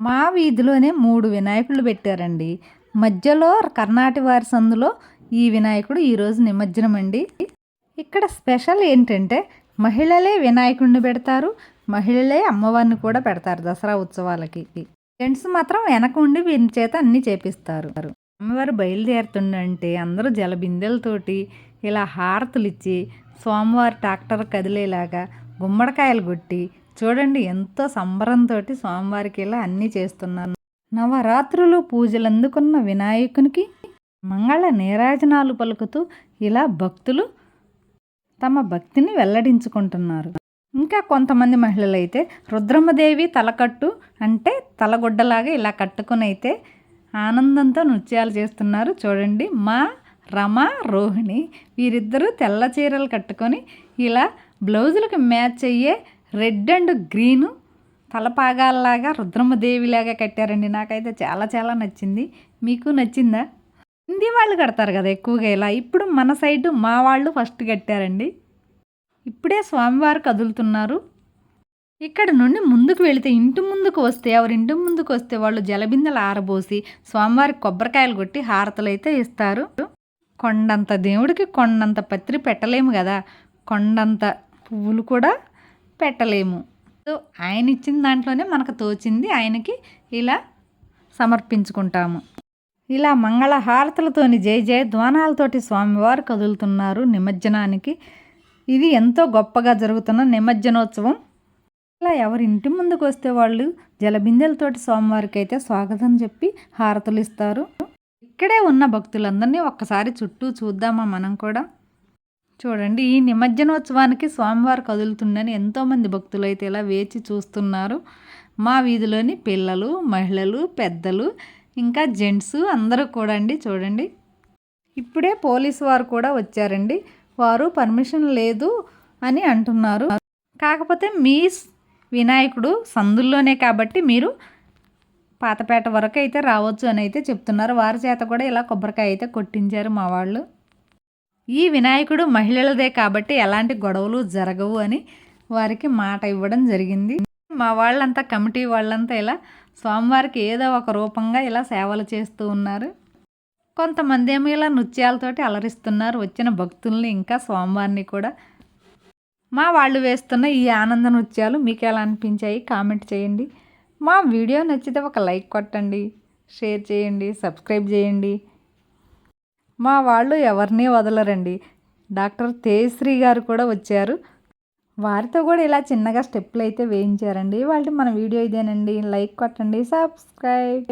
మా వీధిలోనే మూడు వినాయకులు పెట్టారండి. మధ్యలో కర్ణాటి వారి సందులో ఈ వినాయకుడు ఈరోజు నిమజ్జనం అండి. ఇక్కడ స్పెషల్ ఏంటంటే మహిళలే వినాయకుడిని పెడతారు మహిళలే అమ్మవారిని కూడా పెడతారు దసరా ఉత్సవాలకి. జెంట్స్ మాత్రం వెనక ఉండి వీరి చేత అన్నీ చేపిస్తారు. అమ్మవారు బయలుదేరుతుండంటే అందరూ జలబిందెలతోటి ఇలా హారతులు ఇచ్చి సోమవారి ట్రాక్టర్ కదిలేలాగా గుమ్మడికాయలు కొట్టి చూడండి ఎంతో సంబరంతో స్వామివారికి ఇలా అన్నీ చేస్తున్నారు. నవరాత్రులు పూజలు అందుకున్న వినాయకునికి మంగళ నీరాజనాలు పలుకుతూ ఇలా భక్తులు తమ భక్తిని వెల్లడించుకుంటున్నారు. ఇంకా కొంతమంది మహిళలు అయితే రుద్రమ్మదేవి తలకట్టు అంటే తలగొడ్డలాగా ఇలా కట్టుకుని అయితే ఆనందంతో నృత్యాలు చేస్తున్నారు చూడండి. మా రమ రోహిణి వీరిద్దరూ తెల్ల చీరలు కట్టుకొని ఇలా బ్లౌజులకు మ్యాచ్ అయ్యే రెడ్ అండ్ గ్రీను తలపాగాల్లాగా రుద్రమ్మదేవిలాగా కట్టారండి. నాకైతే చాలా చాలా నచ్చింది. మీకు నచ్చిందా? హిందీ వాళ్ళు కడతారు కదా ఎక్కువగా ఇలా. ఇప్పుడు మన సైడు మా వాళ్ళు ఫస్ట్ కట్టారండి. ఇప్పుడే స్వామివారు కదులుతున్నారు. ఇక్కడ నుండి ముందుకు వెళితే ఇంటి ముందుకు వస్తే ఎవరి ఇంటి ముందుకు వస్తే వాళ్ళు జలబిందెలు ఆరబోసి స్వామివారికి కొబ్బరికాయలు కొట్టి హారతలు అయితే ఇస్తారు. కొండంత దేవుడికి కొండంత పత్రి పెట్టలేము కదా. కొండంత పువ్వులు కూడా పెట్టలేము. సో ఆయన ఇచ్చిన దాంట్లోనే మనకు తోచింది ఆయనకి ఇలా సమర్పించుకుంటాము. ఇలా మంగళ హారతులతోని జయ జయ ధ్వానాలతోటి స్వామివారు కదులుతున్నారు నిమజ్జనానికి. ఇది ఎంతో గొప్పగా జరుగుతున్న నిమజ్జనోత్సవం. ఇలా ఎవరి ఇంటి ముందుకు వస్తే వాళ్ళు జలబిందెలతోటి స్వామివారికి అయితే స్వాగతం చెప్పి హారతులు ఇస్తారు. ఇక్కడే ఉన్న భక్తులందరినీ ఒక్కసారి చుట్టూ చూద్దామా మనం కూడా? చూడండి ఈ నిమజ్జనోత్సవానికి స్వామివారు కదులుతుందని ఎంతోమంది భక్తులు అయితే ఇలా వేచి చూస్తున్నారు. మా వీధిలోని పిల్లలు మహిళలు పెద్దలు ఇంకా జెంట్స్ అందరూ కూడా అండి చూడండి. ఇప్పుడే పోలీసు వారు కూడా వచ్చారండి. వారు పర్మిషన్ లేదు అని అంటున్నారు. కాకపోతే మీ వినాయకుడు సందుల్లోనే కాబట్టి మీరు పాతపేట వరకు అయితే రావచ్చు అని అయితే చెప్తున్నారు. వారి చేత కూడా ఇలా కొబ్బరికాయ అయితే కొట్టించారు మా వాళ్ళు. ఈ వినాయకుడు మహిళలదే కాబట్టి ఎలాంటి గొడవలు జరగవు అని వారికి మాట ఇవ్వడం జరిగింది. మా వాళ్ళంతా కమిటీ వాళ్ళంతా ఇలా స్వామివారికి ఏదో ఒక రూపంగా ఇలా సేవలు చేస్తూ ఉన్నారు. కొంతమంది ఏమో ఇలా నృత్యాలతోటి అలరిస్తున్నారు. వచ్చిన భక్తుల్ని ఇంకా స్వామివారిని కూడా మా వాళ్ళు వేస్తున్న ఈ ఆనంద నృత్యాలు మీకు ఎలా అనిపించాయి కామెంట్ చేయండి. మా వీడియో నచ్చితే ఒక లైక్ కొట్టండి షేర్ చేయండి సబ్స్క్రైబ్ చేయండి. మా వాళ్ళు ఎవరిని వదలరండి. డాక్టర్ తేజశ్రీ గారు కూడా వచ్చారు. వారితో కూడా ఇలా చిన్నగా స్టెప్పులు అయితే వేయించారండి. వాళ్ళకి మన వీడియో ఇదేనండి. లైక్ కొట్టండి సబ్స్క్రైబ్.